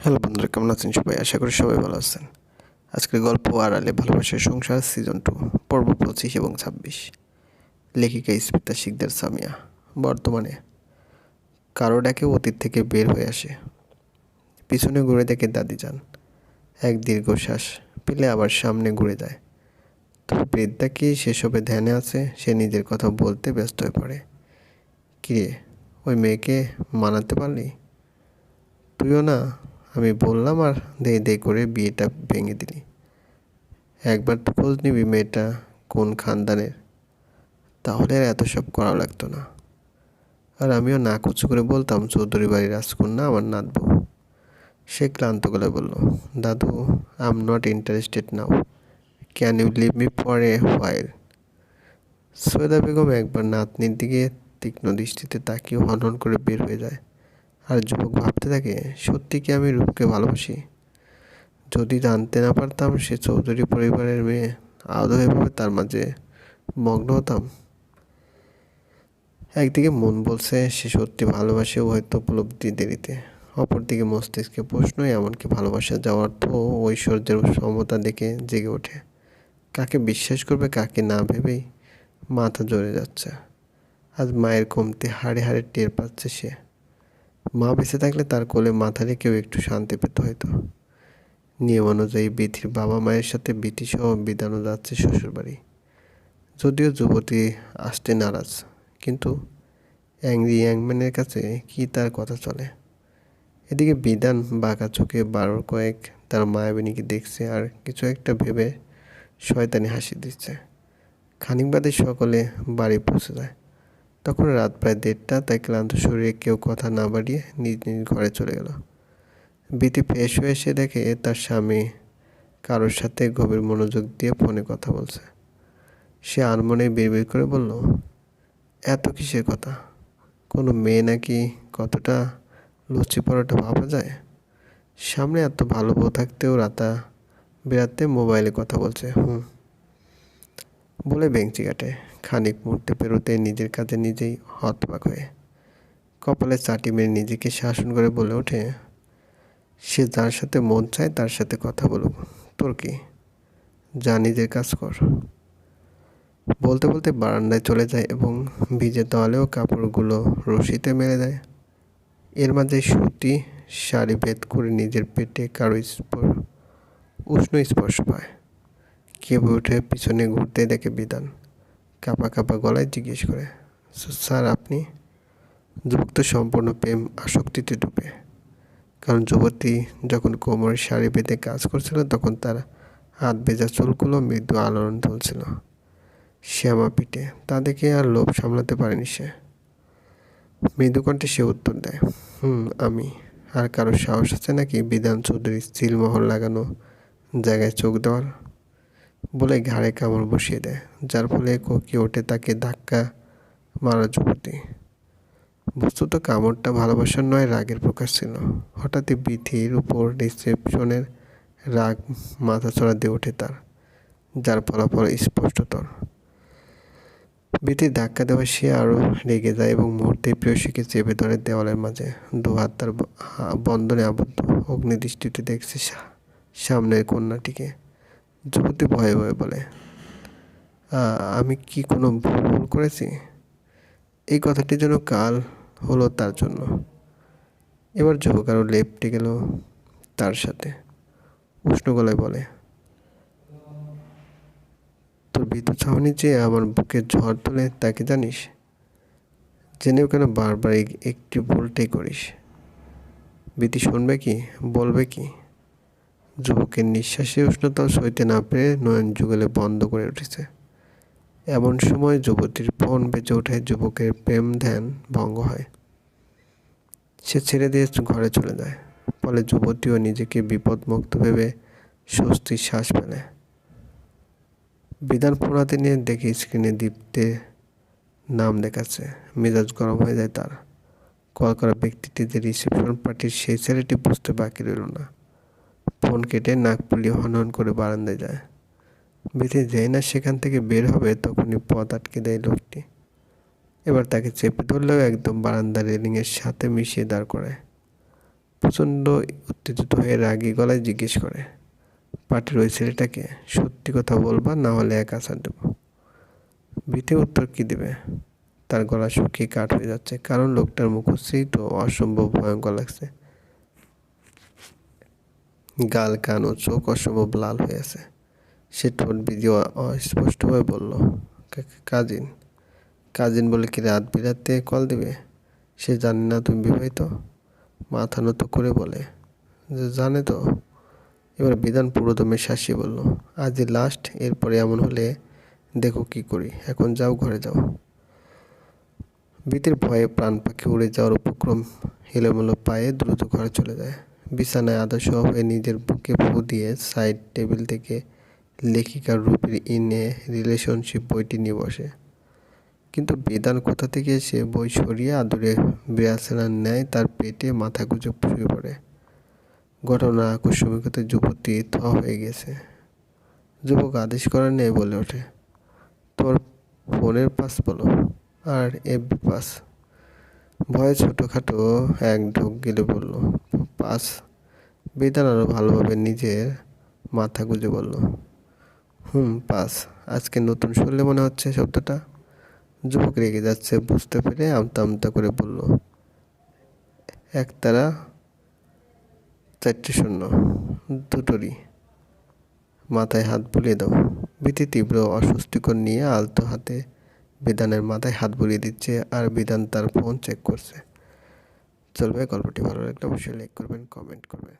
Hello বন্ধুরা, কেমন আছেন সবাই? আশা করি সবাই ভালো আছেন। আজকের গল্প আড়ালে ভালোবাসার সংসার সিজন টু পর্ব পঁচিশ এবং ছাব্বিশ। লেখিকা স্মিতা শিকদার সামিয়া, বর্তমানে কারও ডাকে অতীত থেকে বের হয়ে আসে। পিছনে ঘুরে দেখে দাদি যান। এক দীর্ঘশ্বাস পেলে আবার সামনে ঘুরে যায়। তবে বৃদ্ধা কি সেসবে ধ্যানে আছে? সে নিজের কথা বলতে ব্যস্ত হয়ে পড়ে। কিরে, ওই মেয়েকে মানাতে পারলি? তুইও না আমি বললাম, আর দে দে করে বিয়েটা ভেঙে দিলি। একবার তো খোঁজ নিবি মেয়েটা কোন খানদানের। তাহলে আর এত সব করা লাগতো না। আর আমিও না কুচু করে বলতাম, চৌধুরী বাড়ির রাজকন্যা আমার নাতবু। সে ক্লান্ত গলায় বলল, দাদু I am not interested now can you leave me for a while Syeda Begum একবার নাতনির দিকে তীক্ষ্ণ দৃষ্টিতে তাকিয়ে হনহন করে বের হয়ে যায়। আর যুবক ভাবতে থাকে, সত্যি কি আমি রূপকে ভালোবাসি? যদি জানতে না পারতাম, সে চৌধুরী পরিবারের মেয়ে, আদৌ তার মাঝে মগ্ন হতাম? একদিকে মন বলছে, সে সত্যি ভালোবাসেও হয়তো উপলব্ধি দেরিতে। অপরদিকে মস্তিষ্কে প্রশ্ন এমনকি ভালোবাসা যাওয়ার তো ঐশ্বর্যের সমতা দেখে জেগে ওঠে। কাকে বিশ্বাস করবে, কাকে না ভেবেই মাথা জ্বরে যাচ্ছে। আজ মায়ের কমতে হাড়ে হাড়ে টের পাচ্ছে সে। মা বেঁচে থাকলে তার কোলে মাথা রেখেও একটু শান্তি পেত হয়তো। নিয়ম অনুযায়ী বিধির বাবা মায়ের সাথে বিধি সহ বিধানও যাচ্ছে শ্বশুরবাড়ি। যদিও যুবতী আসতে নারাজ, কিন্তু অ্যাংরি ইয়াংম্যানের কাছে কি তার কথা চলে? এদিকে বিধান বাঁকা চোখে বারোর কয়েক তার মায়াবিনীকে দেখছে আর কিছু একটা ভেবে শয়তানি হাসি দিচ্ছে। খানিক বাদে সকলে বাড়ি পৌঁছে যায়। তখন রাত প্রায় দেড়টা, তাই ক্লান্ত শরীরে কেউ কথা না বাড়িয়ে নিজ নিজ ঘরে চলে গেল। বিতি ফ্রেশ হয়ে এসে দেখে তার স্বামী কারোর সাথে গভীর মনোযোগ দিয়ে ফোনে কথা বলছে। সে আনমনে বিড়বিড় করে বলল, এত কিসের কথা? কোনো মেয়ে নাকি কতটা লুচি পরোটা ভাবা যায়? সামনে এত ভালো বউ থাকতেও রাতা বেড়াতে মোবাইলে কথা বলছে, হুম। বলে বেঞ্চি কাটে। খানিক মুহূর্তে পেরোতে নিজের কাজে নিজেই হতবাক হয়ে কপালে চাটি মেরে নিজেকে শাসন করে বলে ওঠে, সে যার সাথে মন চায় তার সাথে কথা বলুক। তোর কি? যা নিজের কাজ কর। বলতে বলতে বারান্দায় চলে যায় এবং ভিজে তোয়ালেও কাপড়গুলো রশিতে মেরে দেয়। এর মাঝে সুতি শাড়ি ভেদ করে নিজের পেটে কারও উষ্ণ স্পর্শ পায়। কেঁপে উঠে পিছনে ঘুরতে দেখে বিধান কাপা কাপা গলায় জিজ্ঞেস করে স্যার, আপনি? যুবক তো সম্পূর্ণ প্রেম আসক্তিতে ডুবে। কারণ যুবতী যখন কোমরের শাড়ি বেঁধে কাজ করছিল, তখন তার হাত ভেজা চুলগুলো মৃদু আলোড়ন তুলছিল শ্যামা পিঠে, তা দেখে আর লোভ সামলাতে পারেনি সে। মৃদু কণ্ঠে সে উত্তর দেয়, হুম, আমি। আর কারও সাহস আছে নাকি বিধান চৌধুরী সিলমোহর লাগানো জায়গায় চোখ দেওয়ার? বলে ঘাড়ে কামড় বসিয়ে দেয়, যার ফলে কোকি ওঠে তাকে ধাক্কা মারা যুবতী বস্তুত কামড়টা ভালোবাসার নয়, রাগের প্রকাশ ছিল। হঠাৎই বিথির উপর রিসেপশনের রাগ মাথা চড়া দিয়ে ওঠে তার, যার ফলাফল স্পষ্টতর। বিথির ধাক্কা দেওয়া সে আরও রেগে যায় এবং মুহূর্তে প্রিয়সীকে চেপে ধরে দেওয়ালের মাঝে। দু হাত তার বন্ধনে আবদ্ধ। অগ্নিদৃষ্টিতে দেখছে সামনের কন্যাটিকে। যুবতী ভয়ে ভয়ে বলে আমি কি কোনো ভুল করেছি? এই কথাটি যেন কাল হলো তার জন্য। এবার যুবক আরও লেপটে গেল তার সাথে। উষ্ণ গলায় বলে, তোর বিদ্যুৎ ছাউনি যে আমার বুকে ঝড় তোলে তাকে জানিস? জেনেও কেন বারবার একটি ভুলটাই করিস? বিতি শুনবে কি, বলবে কি? যুবকের নিঃশ্বাসে উষ্ণতা সইতে না পেরে নয়ন যুগলে বন্ধ করে উঠেছে। এমন সময় যুবতীর ফোন বেঁচে ওঠে যুবকের প্রেম ধ্যান ভঙ্গ হয়। সে ছেড়ে দিয়ে ঘরে চলে যায়, ফলে যুবতীও নিজেকে বিপদমুক্ত ভেবে স্বস্তির শ্বাস ফেলে। বিধান পোড়াতে নিয়ে দেখি স্ক্রিনে দীপ্তে নাম দেখাচ্ছে। মেজাজ গরম হয়ে যায় তার। কল করা ব্যক্তিটি যে রিসেপশন পার্টির সেই ছেলেটি বুঝতে বাকি রইল না। ফোন কেটে নাক পুলিয়ে হনহন করে বারান্দায় যায়। বিধি যেই না সেখান থেকে বের হবে তখনই পথ আটকে দেয় লোকটি। এবার তাকে চেপে ধরলেও একদম বারান্দা রেলিংয়ের সাথে মিশিয়ে দাঁড় করায়। প্রচণ্ড উত্তেজিত হয়ে রাগী গলায় জিজ্ঞেস করে পার্টির ওই ছেলেটাকে সত্যি কথা বলবা না হলে এক আছাড় দেবো? বিতে উত্তর কী দেবে? তার গলা শুকিয়ে কাঠ হয়ে যাচ্ছে, কারণ লোকটার মুখশ্রী তো অসম্ভব ভয়ঙ্কর লাগছে। গাল, কান ও চোখ অসম্ভব লাল হয়ে আছে। সে ঠোঁট ভিজিয়ে অস্পষ্টভাবে বলল কাজিন কাজিন বলে কি রাত বিরাতে কল দেবে? সে জানে না তুমি বিবাহিত। মাথা নত করে বলে যে জানে তো। এবার বিধান পুরোদমে শাসিয়ে বলল আজই লাস্ট এরপরে এমন হলে দেখো কি করি। এখন যাও, ঘরে যাও। ভীতির ভয়ে প্রাণ পাখি উড়ে যাওয়ার উপক্রম এলোমেলো পায়ে দ্রুত ঘরে চলে যায়। বিছানায় আদর্শ হয়ে নিজের বুকে ফু দিয়ে সাইড টেবিল থেকে লেখিকা রূপের ইনে রিলেশনশিপ বইটি নিয়ে বসে। কিন্তু বেদান কোথা থেকে এসে বই সরিয়ে আদরে বিড়ালসেনার ন্যায় তার পেটে মাথা গুজে শুয়ে পড়ে। ঘটনা আকস্মিকতে যুবতী থ হয়ে গেছে। যুবক আদেশ করার নেই বলে ওঠে, তোর ফোনের পাস বলো আর এফবি পাস। ভয়ে ছোটোখাটো এক ঢোক গেলে বলল পাস বিধান আরও ভালোভাবে নিজের মাথা গুঁজে বলল, হুম, পাস। আজকে নতুন শুনলে মনে হচ্ছে শব্দটা। যুবক রেগে যাচ্ছে, বুঝতে পেরে আমতা আমতা করে বলল, একতারা চারটে শূন্য, দুটোরই। মাথায় হাত বুলিয়ে দাও। ভীতি তীব্র অস্বস্তিকর নিয়ে আলতো হাতে বিধানের মাথায় হাত বুলিয়ে দিচ্ছে আর বিধান তার ফোন চেক করছে। চলবে গল্পটি ভালো লাগলে অবশ্যই লাইক করবেন কমেন্ট করবেন